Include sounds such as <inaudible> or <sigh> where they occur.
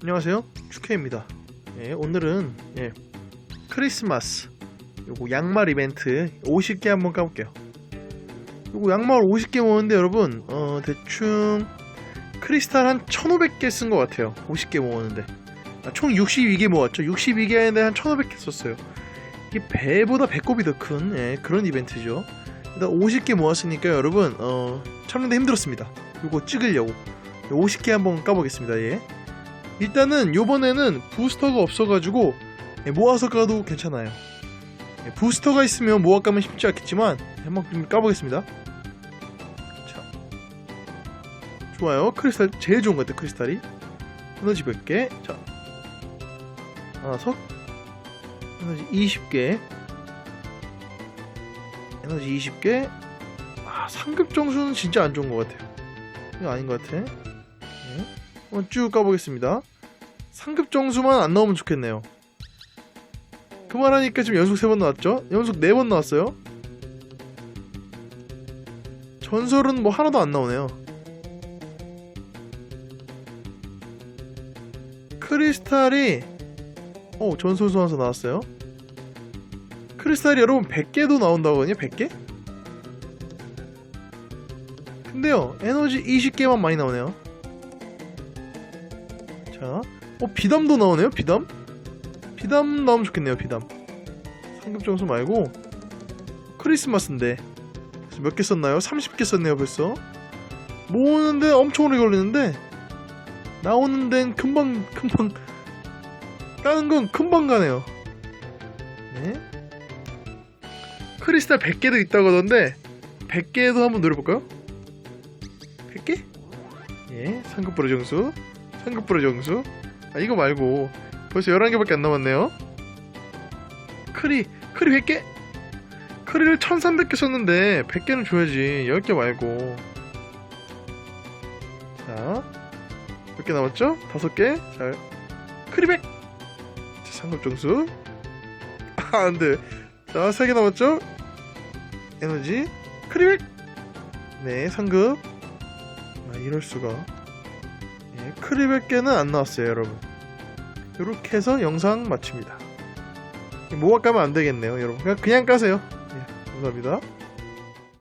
안녕하세요. 축혜입니다. 예, 오늘은 예, 크리스마스. 요거 양말 이벤트 50개 한번 까볼게요. 요거 양말 50개 모았는데 여러분 어, 대충 크리스탈 한 1500개 쓴 것 같아요. 50개 모았는데. 아, 총 62개 모았죠. 62개인데 한 1500개 썼어요. 이게 배보다 배꼽이 더큰 예, 그런 이벤트죠. 일단 50개 모았으니까 여러분 어, 참는데 힘들었습니다. 요거 찍으려고 50개 한번 까보겠습니다 예. 일단은 요번에는 부스터가 없어가지고 예, 모아서 까도 괜찮아요. 예, 부스터가 있으면 모아 까면 쉽지 않겠지만 한번 좀 까보겠습니다. 자. 좋아요. 크리스탈 제일 좋은 것 같아요 크리스탈이. 에너지 100개? 자. 하나 석 에너지 20개. 에너지 20개. 아 상급 정수는 진짜 안 좋은 것 같아요. 이거 아닌 것 같아. 예. 한번 쭉 까보겠습니다. 상급 정수만 안 나오면 좋겠네요. 그만하니까 지금 연속 3번 나왔죠? 연속 4번 나왔어요. 전설은 뭐 하나도 안 나오네요. 크리스탈이 어 전설 소환서 나왔어요. 크리스탈이 여러분 100개도 나온다거든요 100개? 근데요 에너지 20개만 많이 나오네요 자, 어 비담도 나오네요. 비담? 비담 나오면 좋겠네요. 비담. 상급 점수 말고 크리스마스인데 몇 개 썼나요? 30개 썼네요. 벌써. 모으는데 엄청 오래 걸리는데 나오는 데는 금방 금방 까는 건 금방 가네요. 네. 크리스탈 100개도 있다고 하던데 100개도 한번 노려볼까요? 100개? 예, 상급 보로 점수. 상급 프로 정수? 아 이거 말고 벌써 11개밖에 안 남았네요. 크리 크리 100개? 크리를 1300개 썼는데 100개는 줘야지. 10개 말고. 자 몇 개 남았죠? 5개? 자 크리 100 자, 상급 정수. <laughs> 아 안 돼. 자 3개 남았죠? 에너지 크리 100 네 상급. 아 이럴 수가 예, 100개는 안 나왔어요 여러분. 이렇게 해서 영상 마칩니다. 모아 까면 안 되겠네요 여러분. 그냥, 그냥 까세요. 예, 감사합니다